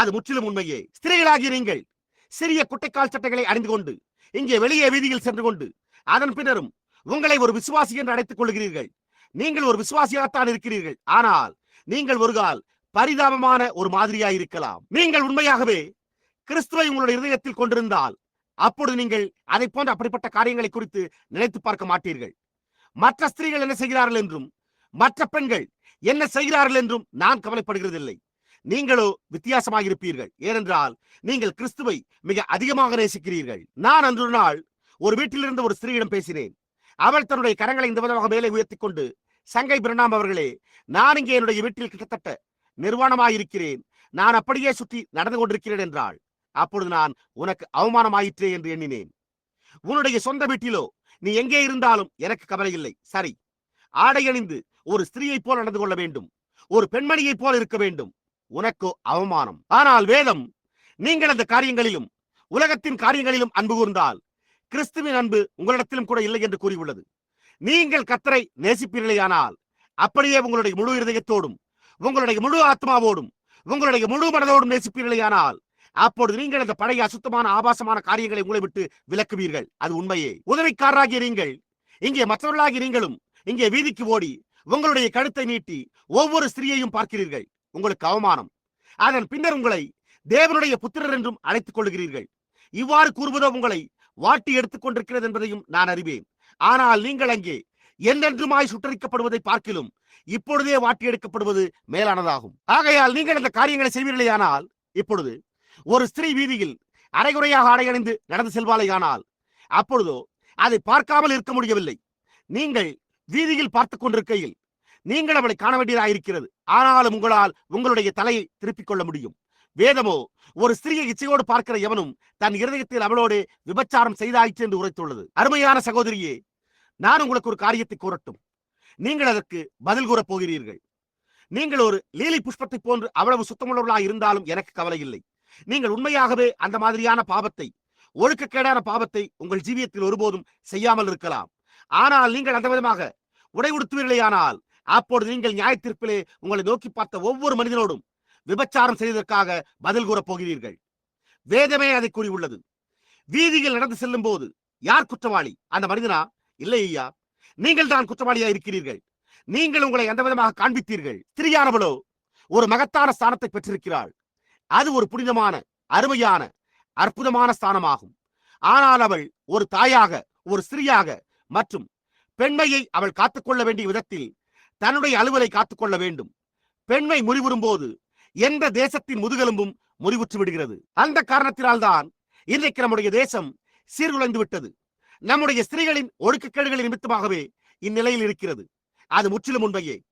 அது முற்றிலும் உண்மையே. ஸ்திரீகளாகிய நீங்கள் சிறிய குட்டைக்கால் சட்டைகளை அணிந்து கொண்டு இங்கே வெளியே வீதியில் சென்று கொண்டு அதன் பின்னரும் உங்களை ஒரு விசுவாசி என்று அழைத்துக் கொள்கிறீர்கள். நீங்கள் ஒரு விசுவாசியாகத்தான் இருக்கிறீர்கள். ஆனால் நீங்கள் ஒரு கால் பரிதாபமான ஒரு மாதிரியாய் இருக்கலாம். நீங்கள் உண்மையாகவே கிறிஸ்துவை உங்களுடைய இதயத்தில் கொண்டிருந்தால் அப்பொழுது நீங்கள் அதை போன்ற அப்படிப்பட்ட காரியங்களை குறித்து நினைத்து பார்க்க மாட்டீர்கள். மற்ற ஸ்திரீகள் என்ன செய்கிறார்கள் என்றும் மற்ற பெண்கள் என்ன செய்கிறார்கள் என்றும் நான் கவலைப்படுகிறதில்லை. நீங்களோ வித்தியாசமாக இருப்பீர்கள் ஏனென்றால் நீங்கள் கிறிஸ்துவை மிக அதிகமாக நேசிக்கிறீர்கள். நான் அன்று நாள் ஒரு வீட்டிலிருந்து ஒரு ஸ்திரீயிடம் பேசினேன். அவள் தன்னுடைய கரங்களை இந்த விதமாக மேலே உயர்த்திக் கொண்டு சங்கை பிரணாம் அவர்களே நான் இங்கே என்னுடைய வீட்டில் கிட்டத்தட்ட நிர்வாணமாயிருக்கிறேன். நான் அப்படியே சுற்றி நடந்து கொண்டிருக்கிறேன் என்றாள். அப்பொழுது நான் உனக்கு அவமானமாயிற்றே என்று எண்ணினேன். உன்னுடைய சொந்த வீட்டிலோ? நீ எங்கே இருந்தாலும் எனக்கு கவலை இல்லை. சரி. ஆடை அணிந்து ஒரு ஸ்திரீயைப் போல நடந்து கொள்ள வேண்டும். ஒரு பெண்மணியைப் போல இருக்க வேண்டும். உனக்கோ அவமானம். ஆனால் வேதம் நீங்கள் அந்த காரியங்களிலும் உலகத்தின் காரியங்களிலும் அன்பு கூர்ந்தால் கிறிஸ்துவின் அன்பு உங்களிடத்திலும் கூட இல்லை என்று கூறியுள்ளது. நீங்கள் கத்தரை நேசிப்பீர்களேயானால் அப்படியே உங்களுடைய முழு இருதயத்தோடும் உங்களுடைய முழு ஆத்மாவோடும் உங்களுடைய முழு மனதோடும் நேசிப்பீர்களேயானால் அப்பொழுது நீங்கள் அந்த பழைய அசுத்தமான ஆபாசமான காரியங்களை உங்களை விட்டு விலக்குவீர்கள். அது உண்மையே. உதவிக்காரராகிய நீங்கள் இங்கே மற்றவர்களாகிய நீங்களும் இங்கே வீதிக்கு ஓடி உங்களுடைய கழுத்தை நீட்டி ஒவ்வொரு ஸ்திரீயையும் பார்க்கிறீர்கள். உங்களுக்கு அவமானம். அதன் பின்னர் உங்களை தேவனுடைய புத்திரர் என்றும் அழைத்துக் கொள்கிறீர்கள் இவ்வாறு கூறுவதோ உங்களை வாட்டி எடுத்துக் கொண்டிருக்கிறது என்பதையும் நான் அறிவேன். ஆனால் நீங்கள் அங்கே என்றென்றுமாய் சுட்டரிக்கப்படுவதை பார்க்கிலும் இப்பொழுதே வாட்டி எடுக்கப்படுவது மேலானதாகும். ஆகையால் நீங்கள் அந்த காரியங்களை செய்வீர்களேயானால் இப்பொழுது ஒரு ஸ்திரீ வீதியில் அரைகுறையாக அடையணிந்து நடந்து செல்வாளேயானால் அப்பொழுதோ அதை பார்க்காமல் இருக்க முடியவில்லை. நீங்கள் வீதியில் பார்த்து கொண்டிருக்கையில் நீங்கள் அவளை காண வேண்டியதாக இருக்கிறது ஆனாலும் உங்களால் உங்களுடைய தலையை திருப்பிக் கொள்ள முடியும். வேதமோ ஒரு சிறிய இச்சையோடு பார்க்கிற எவனும் தன் இருதயத்தில் அவளோடு விபச்சாரம் செய்தாயிற்று என்று உரைத்துள்ளது. அருமையான சகோதரியே நான் உங்களுக்கு ஒரு காரியத்தை கூறட்டும். நீங்கள் அதற்கு பதில் கூறப் போகிறீர்கள். நீங்கள் ஒரு லீலி புஷ்பத்தை போன்று அவ்வளவு சுத்தமுள்ளவர்களாக இருந்தாலும் எனக்கு கவலை இல்லை. நீங்கள் உண்மையாகவே அந்த மாதிரியான பாவத்தை ஒழுக்கக்கேடான பாவத்தை உங்கள் ஜீவியத்தில் ஒருபோதும் செய்யாமல் இருக்கலாம். ஆனால் நீங்கள் அந்த விதமாக உடை உடுத்துவீர்களேயானால் அப்பொழுது நீங்கள் நியாயத்தீர்ப்பிலே உங்களை நோக்கி பார்த்த ஒவ்வொரு மனிதனோடும் விபச்சாரம் செய்ததற்காக பதில் கூறப் போகிறீர்கள். வேதமே அதை கூறியுள்ளது. வீதியில் நடந்து செல்லும் போது யார் குற்றவாளி? அந்த மனிதனா? இல்லை ஐயா. நீங்கள் தான் குற்றவாளியா இருக்கிறீர்கள். நீங்கள் உங்களை எந்த விதமாக காண்பித்தீர்கள்? திரியானவளோ ஒரு மகத்தான ஸ்தானத்தை பெற்றிருக்கிறாள். அது ஒரு புனிதமான அருமையான அற்புதமான ஸ்தானமாகும். ஆனால் அவள் ஒரு தாயாக ஒரு ஸ்திரியாக மற்றும் பெண்மையை அவள் காத்துக்கொள்ள வேண்டிய விதத்தில் தன்னுடைய அலுவலை காத்துக்கொள்ள வேண்டும். பெண்மை முறிவுறும் போது எந்த தேசத்தின் முதுகெலும்பும் முறிவுற்று விடுகிறது. அந்த காரணத்தினால்தான் இன்றைக்கு நம்முடைய தேசம் சீர்குலைந்து விட்டது. நம்முடைய ஸ்திரீகளின் ஒழுக்கக்கேடுகளின் நிமித்தமாகவே இந்நிலையில் இருக்கிறது. அது முற்றிலும் உண்மையே.